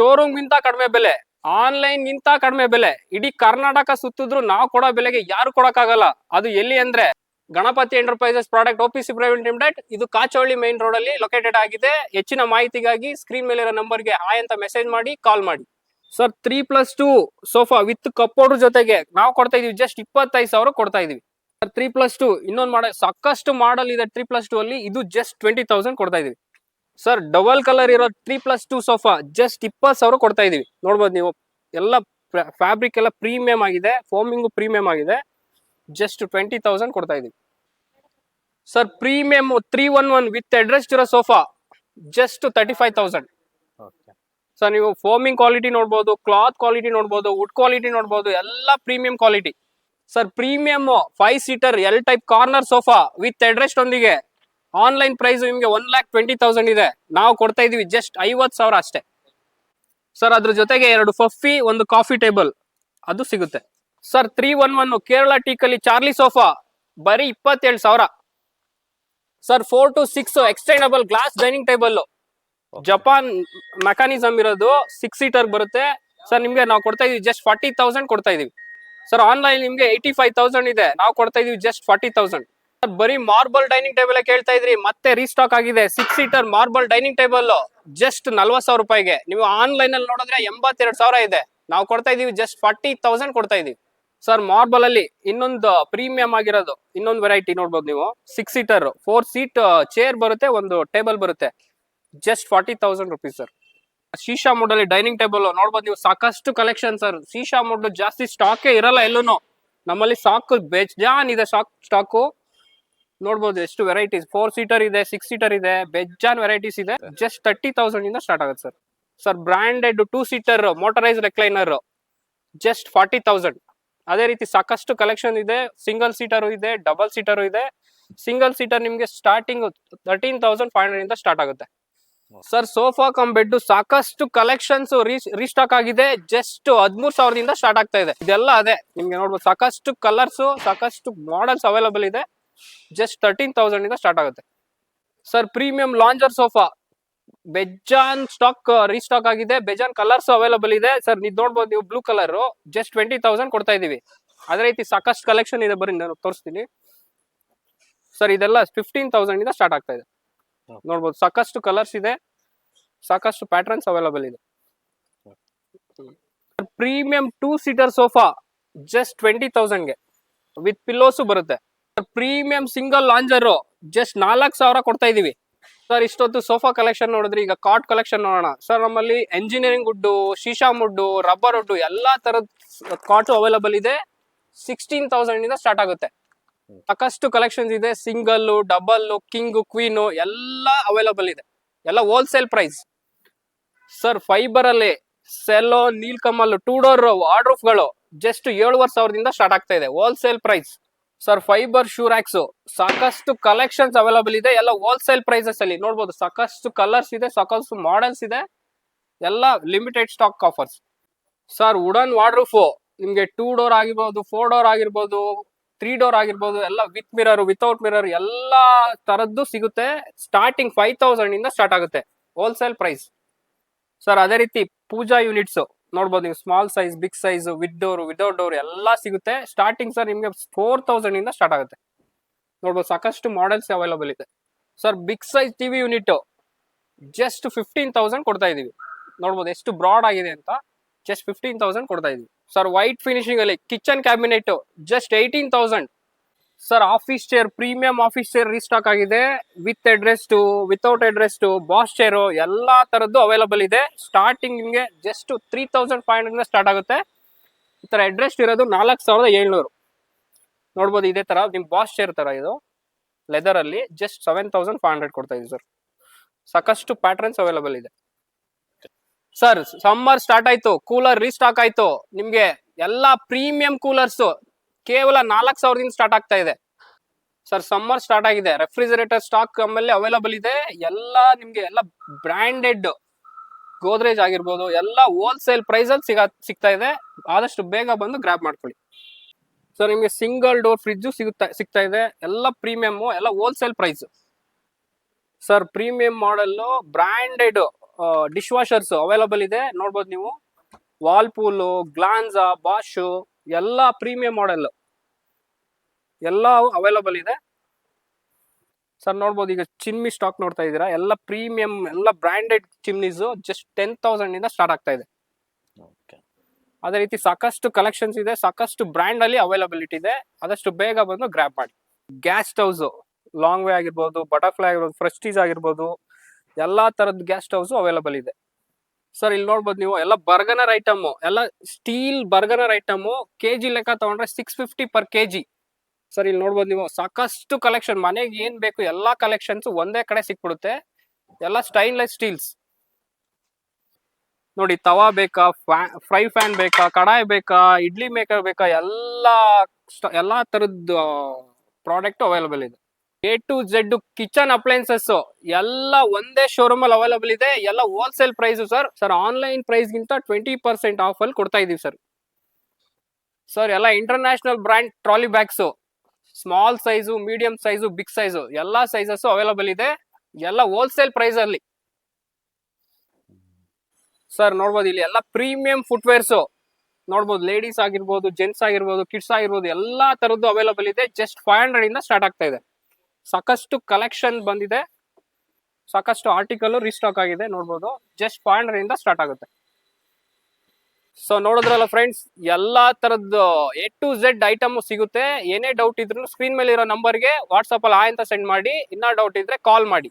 Showroom ಗಿಂತ ಕಡಿಮೆ ಬೆಲೆ ಆನ್ಲೈನ್ ಗಿಂತ ಕಡಿಮೆ ಬೆಲೆ. ಇಡೀ ಕರ್ನಾಟಕ ಸುತ್ತಿದ್ರು ನಾವು ಕೊಡೋ ಬೆಲೆಗೆ ಯಾರು ಕೊಡಕ್ಕಾಗಲ್ಲ. ಅದು ಎಲ್ಲಿ ಅಂದ್ರೆ Ganapati enterprises product OPC private limited ಇದು ಕಾಚೋಳಿ ಮೈನ್ ರೋಡ್ ಅಲ್ಲಿ ಲೊಕೇಟೆಡ್ ಆಗಿದೆ. ಹೆಚ್ಚಿನ ಮಾಹಿತಿಗಾಗಿ ಸ್ಕ್ರೀನ್ ಮೇಲೆ ಇರೋ ನಂಬರ್ ನಂಬರ್ಗೆ ಹಾಯ್ ಅಂತ ಮೆಸೇಜ್ ಮಾಡಿ ಕಾಲ್ ಮಾಡಿ. Sir three plus two sofa with cupboard ಜೊತೆಗೆ ನಾವು ಕೊಡ್ತಾ ಇದೀವಿ ಜಸ್ಟ್ ಇಪ್ಪತ್ತೈದು ಸಾವಿರ ಕೊಡ್ತಾ ಇದೀವಿ. ಸರ್ ತ್ರೀ ಪ್ಲಸ್ ಟೂ ಇನ್ನೊಂದು ಮಾಡ, ಸಾಕಷ್ಟು ಮಾಡಲ್ ಇದೆ ತ್ರೀ ಪ್ಲಸ್ ಟೂ ಅಲ್ಲಿ, ಇದು ಜಸ್ಟ್ ಟ್ವೆಂಟಿ ತೌಸಂಡ್ ಕೊಡ್ತಾ ಇದೀವಿ. ಸರ್ ಡಬಲ್ ಕಲರ್ ಇರೋ three plus two sofa just ಇಪ್ಪತ್ತು ಸಾವಿರ ಕೊಡ್ತಾ ಇದೀವಿ. ನೋಡ್ಬೋದು ನೀವು. ಎಲ್ಲ ಫ್ಯಾಬ್ರಿಕ್ ಎಲ್ಲ ಪ್ರೀಮಿಯಂ ಆಗಿದೆ. ಫೋಮಿಂಗು ಪ್ರೀಮಿಯಂ ಆಗಿದೆ. ಜಸ್ಟ್ ಟ್ವೆಂಟಿ ತೌಸಂಡ್ ಕೊಡ್ತಾ ಇದೀವಿ. Sir premium three one one with address ಇರೋ sofa just thirty five thousand okay sir ನೀವು ಫೋಮಿಂಗ್ ಕ್ವಾಲಿಟಿ ನೋಡ್ಬೋದು ಕ್ಲಾತ್ ಕ್ವಾಲಿಟಿ ನೋಡ್ಬೋದು ವುಡ್ ಕ್ವಾಲಿಟಿ ನೋಡ್ಬೋದು ಎಲ್ಲ premium quality sir premium five seater L type corner sofa with armrest ಒಂದಿಗೆ online price ನಿಮಗೆ one lakh twenty thousand ಇದೆ. ನಾವು ಕೊಡ್ತಾ ಇದೀವಿ ಜಸ್ಟ್ ಐವತ್ತು ಸಾವಿರ ಅಷ್ಟೇ. ಸರ್ ಅದ್ರ ಜೊತೆಗೆ ಎರಡು ಫಫಿ ಒಂದು ಕಾಫಿ ಟೇಬಲ್ ಅದು ಸಿಗುತ್ತೆ. Sir three one one Kerala ಟೀಕಲ್ಲಿ Charlie sofa ಬರೀ ಇಪ್ಪತ್ತೇಳು ಸಾವಿರ. Sir four to six extendable glass dining table Japan mechanism ಇರೋದು ಸಿಕ್ಸ್ ಸೀಟರ್ ಬರುತ್ತೆ. ಸರ್ ನಿಮ್ಗೆ ನಾವು ಕೊಡ್ತಾ ಇದೀವಿ ಜಸ್ಟ್ ಫಾರ್ಟಿ ತೌಸಂಡ್ ಕೊಡ್ತಾ ಇದೀವಿ. ಸರ್ ಆನ್ಲೈನ್ ನಿಮ್ಗೆ ಏಯ್ಟಿ ಫೈವ್ ತೌಸಂಡ್ ಇದೆ. ನಾವು ಕೊಡ್ತಾ ಇದೀವಿ ಜಸ್ಟ್ ಫಾರ್ಟಿ ತೌಸಂಡ್ ಬರೀ ಮಾರ್ಬಲ್ ಡೈನಿಂಗ್ ಟೇಬಲ್ ಕೇಳ್ತಾ ಇದ್ರಿ, ಮತ್ತೆ ರೀಸ್ಟಾಕ್ ಆಗಿದೆ. Six seater marble dining table just ನಲ್ವತ್ ಸಾವಿರ ರೂಪಾಯಿಗೆ. ನೀವು ಆನ್ಲೈನ್ ಅಲ್ಲಿ ನೋಡಿದ್ರೆ ಎಂಬತ್ತೆರಡು ಸಾವಿರ ಇದೆ. ನಾವು ಕೊಡ್ತಾ ಇದೀವಿ ಜಸ್ಟ್ ಫಾರ್ಟಿ ತೌಸಂಡ್ ಕೊಡ್ತಾ ಇದೀವಿ. ಸರ್, ಮಾರ್ಬಲ್ ಅಲ್ಲಿ ಇನ್ನೊಂದು ಪ್ರೀಮಿಯಂ ಆಗಿರೋದು, ಇನ್ನೊಂದು ವೆರೈಟಿ ನೋಡ್ಬೋದು ನೀವು. Six seater four seat chair ಬರುತ್ತೆ, ಒಂದು ಟೇಬಲ್ ಬರುತ್ತೆ. Just forty thousand rupees sir ಶೀಶಾ mode ಅಲ್ಲಿ ಡೈನಿಂಗ್ ಟೇಬಲ್ ನೋಡ್ಬೋದು ನೀವು, ಸಾಕಷ್ಟು ಕಲೆಕ್ಷನ್ ಸರ್ ಶೀಶಾ ಮೋಡ್ ಜಾಸ್ತಿ ಸ್ಟಾಕೇ ಇರಲ್ಲ ಎಲ್ಲೂ ನಮ್ಮಲ್ಲಿ ಸಾಕು, ಬೇಜಾನ್ ಇದೆ ಸ್ಟಾಕ್ ಸ್ಟಾಕು ನೋಡ್ಬೋದು ಎಷ್ಟು ವೆರೈಟೀಸ್ ಫೋರ್ ಸೀಟರ್ ಇದೆ ಸಿಕ್ಸ್ ಸೀಟರ್ ಇದೆ ಬೆಜ್ಜಾನ್ ವೆರೈಟೀಸ್ ಇದೆ. ಜಸ್ಟ್ ತರ್ಟಿ ತೌಸಂಡ್ ಇಂದ ಸ್ಟಾರ್ಟ್ ಆಗುತ್ತೆ sir sir branded two seater motorise recliner just forty thousand ಅದೇ ರೀತಿ ಸಾಕಷ್ಟು ಕಲೆಕ್ಷನ್ ಇದೆ. ಸಿಂಗಲ್ ಸೀಟರ್ ಇದೆ ಡಬಲ್ ಸೀಟರ್ ಇದೆ. ಸಿಂಗಲ್ ಸೀಟರ್ ನಿಮಗೆ starting thirteen thousand five hundred ಇಂದ ಸ್ಟಾರ್ಟ್ ಆಗುತ್ತೆ. ಸರ್ ಸೋಫಾ ಕಮ್ ಬೆಡ್ ಸಾಕಷ್ಟು ಕಲೆಕ್ಷನ್ಸ್ ರೀಸ್ಟಾಕ್ ಆಗಿದೆ. ಜಸ್ಟ್ ಹದಿಮೂರು ಸಾವಿರದಿಂದ ಸ್ಟಾರ್ಟ್ ಆಗ್ತಾ ಇದೆ. ಇದೆಲ್ಲ ಅದೇ. ನಿಮ್ಗೆ ನೋಡ್ಬೋದು ಸಾಕಷ್ಟು ಕಲರ್ಸ್ ಸಾಕಷ್ಟು ಮಾಡಲ್ಸ್ ಅವೈಲಬಲ್ ಇದೆ. ಜಸ್ಟ್ ತರ್ಟೀನ್ ತೌಸಂಡ್ ಇಂದ ಸ್ಟಾರ್ಟ್ ಆಗುತ್ತೆ. ಸರ್ ಪ್ರೀಮಿಯಂ ಲಾಂಜರ್ ಸೋಫಾ ಬೆಜಾನ್ ಸ್ಟಾಕ್ ರೀಸ್ಟಾಕ್ ಆಗಿದೆ. ಬೆಜಾನ್ ಕಲರ್ಸ್ ಅವೈಲಬಲ್ ಇದೆ. ಸರ್ ನೀವು ನೋಡ್ಬೋದು ನೀವು blue colour just twenty thousand ಕೊಡ್ತಾ ಇದೀವಿ ಅದೇ ರೀತಿ ಸಾಕಷ್ಟು ಕಲೆಕ್ಷನ್ ಇದೆ ಬರೀ ನಾನು ತೋರಿಸ್ತೀನಿ. ಸರ್ ಇದೆಲ್ಲ ಫಿಫ್ಟೀನ್ ತೌಸಂಡ್ ಇಂದ ಸ್ಟಾರ್ಟ್ ಆಗ್ತಾ ಇದೆ. ನೋಡ್ಬೋದು ಸಾಕಷ್ಟು ಕಲರ್ಸ್ ಇದೆ. ಸಾಕಷ್ಟು ಪ್ಯಾಟರ್ನ್ಸ್ ಅವೈಲಬಲ್ ಇದೆ. Premium two seater sofa just twenty ತೌಸಂಡ್ಗೆ with pillows ಬರುತ್ತೆ. ಪ್ರೀಮಿಯಂ ಸಿಂಗಲ್ ಲಾಂಜರು ಜಸ್ಟ್ ನಾಲ್ಕು ಸಾವಿರ ಕೊಡ್ತಾ ಇದೀವಿ. ಸರ್ ಇಷ್ಟೊತ್ತು ಸೋಫಾ ಕಲೆಕ್ಷನ್ ನೋಡಿದ್ರೆ, ಈಗ ಕಾಟ್ ಕಲೆಕ್ಷನ್ ನೋಡೋಣ. ಸರ್ ನಮ್ಮಲ್ಲಿ ಎಂಜಿನಿಯರಿಂಗ್ ವುಡ್ಡು ಶೀಶಾ ವುಡ್ಡು ರಬ್ಬರ್ ವುಡ್ಡು ಎಲ್ಲಾ ತರದ ಕಾಟು ಅವೈಲಬಲ್ ಇದೆ. ಸಿಕ್ಸ್ಟೀನ್ ತೌಸಂಡ್ ಇಂದ ಸ್ಟಾರ್ಟ್ ಆಗುತ್ತೆ. ಸಾಕಷ್ಟು ಕಲೆಕ್ಷನ್ಸ್ ಇದೆ. ಸಿಂಗಲ್ ಡಬಲ್ ಕಿಂಗ್ ಕ್ವೀನು ಎಲ್ಲ ಅವೈಲಬಲ್ ಇದೆ. ಎಲ್ಲ ಹೋಲ್ಸೇಲ್ ಪ್ರೈಸ್ ಸರ್ ಫೈಬರ್ ಅಲ್ಲಿ ಸೆಲ್ಲೋ ನೀಲ್ಕಮಲ್ ಟೂ ಡೋರ್ಗಳು ಜಸ್ಟ್ ಏಳುವರೆ ಸಾವಿರದಿಂದ ಸ್ಟಾರ್ಟ್ ಆಗ್ತಾ ಇದೆ. Wholesale price sir fibre shoe racks ಸಾಕಷ್ಟು ಕಲೆಕ್ಷನ್ಸ್ ಅವೈಲಬಲ್ ಇದೆ. ಎಲ್ಲ ಹೋಲ್ಸೇಲ್ ಪ್ರೈಸಸ್ ಅಲ್ಲಿ. ನೋಡ್ಬೋದು, ಸಾಕಷ್ಟು ಕಲರ್ಸ್ ಇದೆ, ಸಾಕಷ್ಟು ಮಾಡೆಲ್ಸ್ ಇದೆ. ಎಲ್ಲ limited stock offers sir wooden wardrobe ನಿಮ್ಗೆ ಟೂ ಡೋರ್ ಆಗಿರ್ಬೋದು ಫೋರ್ ಡೋರ್ ಆಗಿರ್ಬೋದು ತ್ರೀ ಡೋರ್ ಆಗಿರ್ಬೋದು, ಎಲ್ಲ ವಿತ್ ಮಿರರ್ ವಿತೌಟ್ ಮಿರರ್ ಎಲ್ಲ ತರದ್ದು ಸಿಗುತ್ತೆ. ಸ್ಟಾರ್ಟಿಂಗ್ ಫೈವ್ ತೌಸಂಡ್ ಇಂದ ಸ್ಟಾರ್ಟ್ ಆಗುತ್ತೆ. ಹೋಲ್ಸೇಲ್ ಪ್ರೈಸ್ ಸರ್ ಅದೇ ರೀತಿ ಪೂಜಾ ಯೂನಿಟ್ಸ್ ನೋಡ್ಬೋದು ನೀವು small size big size with door without door ಎಲ್ಲ ಸಿಗುತ್ತೆ. ಸ್ಟಾರ್ಟಿಂಗ್ ಸರ್ ನಿಮಗೆ ಫೋರ್ ತೌಸಂಡ್ ಇಂದ ಸ್ಟಾರ್ಟ್ ಆಗುತ್ತೆ. ನೋಡ್ಬೋದು ಸಾಕಷ್ಟು ಮಾಡೆಲ್ಸ್ ಅವೈಲಬಲ್ ಇದೆ. Sir big size TV unit just fifteen thousand ಕೊಡ್ತಾ ಇದೀವಿ. ನೋಡ್ಬೋದು ಎಷ್ಟು ಬ್ರಾಡ್ ಆಗಿದೆ ಅಂತ ಜಸ್ಟ್ ಫಿಫ್ಟೀನ್ ತೌಸಂಡ್ ಕೊಡ್ತಾ ಇದೀವಿ. ಸರ್ ವೈಟ್ ಫಿನಿಶಿಂಗ್ ಅಲ್ಲಿ kitchen cabinet just eighteen thousand sir office chair premium office chair restock ಆಗಿದೆ. With armrest without armrest boss chair ಎಲ್ಲಾ ತರದ್ದು ಅವೈಲಬಲ್ ಇದೆ. ಸ್ಟಾರ್ಟಿಂಗ್ ನಿಮಗೆ just three thousand five hundred start ಆಗುತ್ತೆ. ಈ ತರ ಅಡ್ರೆಸ್ಟ್ ಇರೋದು ನಾಲ್ಕು ಸಾವಿರದ ಏಳ್ನೂರು. ನೋಡ್ಬೋದು ಇದೇ ತರ, ನಿಮ್ ಬಾಸ್ ಚೇರ್ ತರ ಇದು. ಲೆದರ್ ಅಲ್ಲಿ just seven thousand five hundred ಕೊಡ್ತಾ ಇದ್ದೀವಿ ಸರ್ ಸಾಕಷ್ಟು ಪ್ಯಾಟ್ರನ್ಸ್ ಅವೈಲಬಲ್ ಇದೆ. ಸರ್ ಸಮ್ಮರ್ ಸ್ಟಾರ್ಟ್ ಆಯ್ತು ಕೂಲರ್ ರೀಸ್ಟಾಕ್ ಆಯ್ತು. ನಿಮ್ಗೆ ಎಲ್ಲಾ ಪ್ರೀಮಿಯಂ ಕೂಲರ್ಸ್ ಕೇವಲ ನಾಲ್ಕು ಸಾವಿರದಿಂದ ಸ್ಟಾರ್ಟ್ ಆಗ್ತಾ ಇದೆ. ಸರ್ ಸಮ್ಮರ್ ಸ್ಟಾರ್ಟ್ ಆಗಿದೆ. ರೆಫ್ರಿಜರೇಟರ್ ಸ್ಟಾಕ್ ಆಮೇಲೆ ಅವೈಲಬಲ್ ಇದೆ. ಎಲ್ಲ ನಿಮ್ಗೆ ಎಲ್ಲ ಬ್ರ್ಯಾಂಡೆಡ್ ಗೋದ್ರೇಜ್ ಆಗಿರ್ಬೋದು, ಎಲ್ಲ ಹೋಲ್ಸೇಲ್ ಪ್ರೈಸ್ ಅಲ್ಲಿ ಸಿಗ ಸಿಗ್ತಾ ಇದೆ. ಆದಷ್ಟು ಬೇಗ ಬಂದು ಗ್ರಾಪ್ ಮಾಡ್ಕೊಳ್ಳಿ. ಸರ್ ನಿಮಗೆ ಸಿಂಗಲ್ ಡೋರ್ ಫ್ರಿಜ್ ಸಿಗುತ್ತಾ ಸಿಗ್ತಾ ಇದೆ. ಎಲ್ಲ ಪ್ರೀಮಿಯಮ್ಮು ಎಲ್ಲ wholesale price sir premium model branded dishwashers available ಇದೆ. ನೋಡ್ಬೋದು ನೀವು. ವಾಲ್ಪೂಲು ಗ್ಲಾನ್ಸಾ ಬಾಷು ಎಲ್ಲ ಪ್ರೀಮಿಯಂ ಮಾಡೆಲ್ ಎಲ್ಲ ಅವೈಲಬಲ್ ಇದೆ. ಸರ್ ನೋಡ್ಬೋದು ಈಗ ಚಿಮ್ನಿ ಸ್ಟಾಕ್ ನೋಡ್ತಾ ಇದ್ದೀರಾ? ಎಲ್ಲ ಪ್ರೀಮಿಯಂ ಎಲ್ಲ branded chimneys just ten thousand ಇಂದ ಸ್ಟಾರ್ಟ್ ಆಗ್ತಾ ಇದೆ. ಅದೇ ರೀತಿ ಸಾಕಷ್ಟು ಕಲೆಕ್ಷನ್ಸ್ ಇದೆ ಸಾಕಷ್ಟು ಬ್ರ್ಯಾಂಡ್ ಅಲ್ಲಿ ಅವೈಲಬಿಲಿಟಿ ಇದೆ. ಆದಷ್ಟು ಬೇಗ ಬಂದು ಗ್ರ್ಯಾಪ್ ಮಾಡಿ. ಗ್ಯಾಸ್ ಸ್ಟೌಸ್ ಲಾಂಗ್ ವೇ ಆಗಿರ್ಬೋದು ಬಟರ್ಫ್ಲೈ ಆಗಿರ್ಬೋದು ಫ್ರೆಸ್ಟೀಸ್ ಆಗಿರ್ಬೋದು ಎಲ್ಲಾ ತರದ ಗ್ಯಾಸ್ ಸ್ಟೌಸ್ ಅವೈಲಬಲ್ ಇದೆ. ಸರ್, ಇಲ್ಲಿ ನೋಡ್ಬೋದು ನೀವು, ಎಲ್ಲ ಬರ್ಗನರ್ ಐಟಮ್, ಎಲ್ಲ steel burner item K G ಲೆಕ್ಕ ತಗೊಂಡ್ರೆ six fifty per K G sir, ಇಲ್ಲಿ ನೋಡ್ಬೋದು ನೀವು, ಸಾಕಷ್ಟು ಕಲೆಕ್ಷನ್ ಮನೆಗೆ ಏನ್ ಬೇಕು ಎಲ್ಲಾ ಕಲೆಕ್ಷನ್ಸ್ ಒಂದೇ ಕಡೆ ಸಿಕ್ಬಿಡುತ್ತೆ. ಎಲ್ಲ ಸ್ಟೈನ್ಲೆಸ್ ಸ್ಟೀಲ್ಸ್ ನೋಡಿ, ತವಾ ಬೇಕಾ ಫ್ರೈ ಫ್ಯಾನ್ ಬೇಕಾ, ಕಡಾಯಿ ಬೇಕಾ, ಇಡ್ಲಿ ಮೇಕರ್ ಬೇಕಾ, ಎಲ್ಲಾ ಎಲ್ಲಾ ತರದ್ ಪ್ರಾಡಕ್ಟ್ ಅವೈಲಬಲ್ ಇದೆ. A to Z kitchen appliances ಎಲ್ಲ ಒಂದೇ ಶೋರೂಮ್ ಅಲ್ಲಿ ಅವೈಲಬಲ್ ಇದೆ. ಎಲ್ಲ wholesale price sir sir online price ಗಿಂತ ಟ್ವೆಂಟಿ ಪರ್ಸೆಂಟ್ ಆಫ್ ಅಲ್ಲಿ ಕೊಡ್ತಾ ಇದೀವಿ ಸರ್ ಸರ್ ಎಲ್ಲ international brand trolley bags small size medium size big size ಎಲ್ಲ ಸೈಜಸ್ ಅವೈಲಬಲ್ ಇದೆ. ಎಲ್ಲ ಹೋಲ್ಸೇಲ್ ಪ್ರೈಸ್ ಅಲ್ಲಿ. ಸರ್ ನೋಡ್ಬೋದು ಇಲ್ಲಿ ಎಲ್ಲ ಪ್ರೀಮಿಯಂ ಫುಟ್ವೇರ್ಸ್ ನೋಡ್ಬೋದು ಲೇಡೀಸ್ ಆಗಿರ್ಬೋದು ಜೆಂಟ್ಸ್ ಆಗಿರ್ಬೋದು ಕಿಡ್ಸ್ ಆಗಿರ್ಬೋದು, ಎಲ್ಲಾ ತರದ್ದು ಅವೈಲಬಲ್ ಇದೆ. ಜಸ್ಟ್ ಫೈವ್ ಹಂಡ್ರೆಡ್ ಇಂದ ಸ್ಟಾರ್ಟ್ ಆಗ್ತಾ ಇದೆ. ಸಾಕಷ್ಟು ಕಲೆಕ್ಷನ್ ಬಂದಿದೆ. ಸಾಕಷ್ಟು ಆರ್ಟಿಕಲ್ ರೀಸ್ಟಾಕ್ ಆಗಿದೆ, ನೋಡ್ಬೋದು. ಜಸ್ಟ್ ಫೈವ್ ಇಂದ ಸ್ಟಾರ್ಟ್ ಆಗುತ್ತೆ. ಸೊ ನೋಡಿದ್ರಲ್ಲ ಫ್ರೆಂಡ್ಸ್ ಎಲ್ಲಾ ತರದ್ದು ಎ ಟು ಝೆಡ್ ಐಟಮ್ ಸಿಗುತ್ತೆ. ಏನೇ ಡೌಟ್ ಇದ್ರು ಸ್ಕ್ರೀನ್ ಮೇಲೆ ಇರೋ ನಂಬರ್ಗೆ ವಾಟ್ಸಪ್ ಅಲ್ಲಿ ಆ ಅಂತ ಸೆಂಡ್ ಮಾಡಿ, ಇನ್ನ ಡೌಟ್ ಇದ್ರೆ ಕಾಲ್ ಮಾಡಿ.